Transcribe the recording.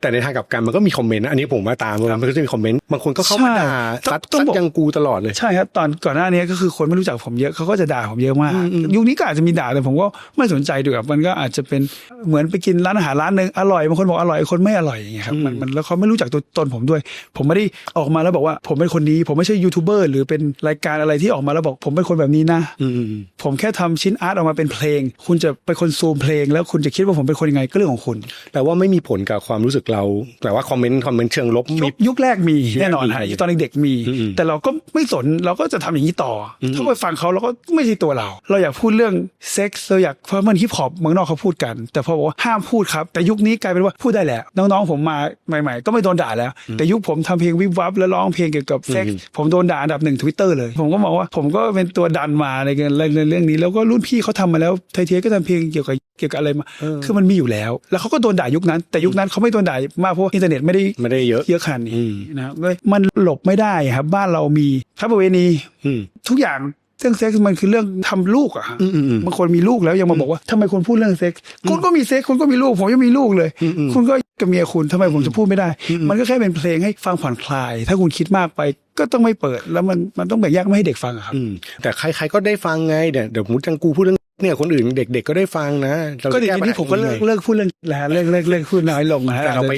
แต่ในทางกลับกันมันก็มีคอมเมนต์นะอันนี้ผมมาตามมันก็จะมีคอมเมนต์บางคนก็เข้ามาด่าใช่ซัดต้องซัดบอกยังกูตลอดเลยใช่ครับตอนก่อนหน้านี้ก็คือคนไม่รู้จักผมเยอะเขาก็จะด่าผมเยอะมากอืมอืมยุคนี้ก็อาจจะมีด่าแต่ผมก็ไม่สนใจด้วยครับมันก็อาจจะเป็นเหมือนไปกินร้านอาหารร้านหนึ่งอร่อยบางคนบอกอร่อยคนไม่อร่อยอย่างเงี้ยครับมันมันแล้วเขาไม่รู้จักตัวตนผมด้วย ผมไม่ได้ออกมาแล้วบอกว่า ผมเป็นคนนี้ ผมไม่ใช่ยูทูบเบอร์หรือเป็นรายการอะไรที่ออกมาแล้วบอก ผมเป็นคนแบบนี้นะอืมอืมผมแค่ทำชิ้นอาร์ตออกมาเป็นเพลง คุณจะไปคอนซูมเพลง แล้วคุณจะคิดว่าผมเป็นคนยังไงก็เรื่องของคุณแปลว่าไม่มีผลกับความรู้สึกเรา แต่ว่าคอมเมนต์คอมเมนต์เชิงลบยุมีคยุคแรกมีแน่นอนฮะมีตอนเด็กๆมี อืมแต่เราก็ไม่สนเราก็จะทำอย่างนี้ต่ออม ถ้าไปฟังเขาเราก็ไม่ใช่ตัวเรา เราอยากพูดเรื่องเซ็กส์เราอยากเพราะมันฮิปฮอปเมืองนอกเขาพูดกัน แต่พอบอกว่าห้ามพูดครับ แต่ยุคนี้กลายเป็นว่าพูดได้แหละ น้องๆผมมาใหม่ ๆ ก็ไม่โดนด่าแล้ว แต่ยุคผมทำเพลงวิบวับแล้วร้องเพลงเกี่ยวกับเซ็กส์ผมโดนด่าอันดับหนึ่งทวิตเตอร์เลย ผมก็มองว่าผมก็เป็นตัวดันมาในเรื่องในเรื่องนี้แล้วก็รุ่นพี่เขาทำมาแล้วไทยเทียก็ทำเพลงเกี่ยวกับ เกี่ยวกับอะไรมา คือมันมีอยู่แล้ว แล้วเขาก็โดนด่ายุคนั้น แต่ยุคนั้นเขาไม่โดนด่ามากเพราะว่าอินเทอร์เน็ตไม่ได้ไม่ได้เยอะเยอะขนาดอืนี้มนะครับเลยมันหลบไม่ได้ครับ บ้านเรามีพระประเวณีอืมทุกอย่างเรื่องเซ็กซ์มันคือเรื่องทำลูกอะฮะอืมอืมอืมบางคนมีลูกแล้วยังมาบอกว่าทำไมคนพูดเรื่องเซ็กซ์คุณก็มีเซ็กซ์คุณก็มีลูก ผมยังมีลูกเลยอืมอืมคุณก็กับเมียคุณทำไมผมจะพูดไม่ได้อืมมันก็แค่เป็นเพลงให้ฟังผ่อนคลาย ถ้าคุณคิดมากไปก็ต้องไม่เปิดแล้วมันมันต้องแบ่งแยกไม่ให้เด็กฟังอะครับอืมแต่ใครๆก็ได้ฟังไงเดี๋ยวเดี๋ยวมุดจังกูพูดเรื่อง เนี่ยคนอื่นเด็กๆก็ได้ฟังนะราก็เดี๋ยวแปัญนี้หาผมก็เลิกยังไงเลิกพูดเรื่องแล้วเลิกเลิกเลิกพูดน้อยลงนะฮะ แต่เราไป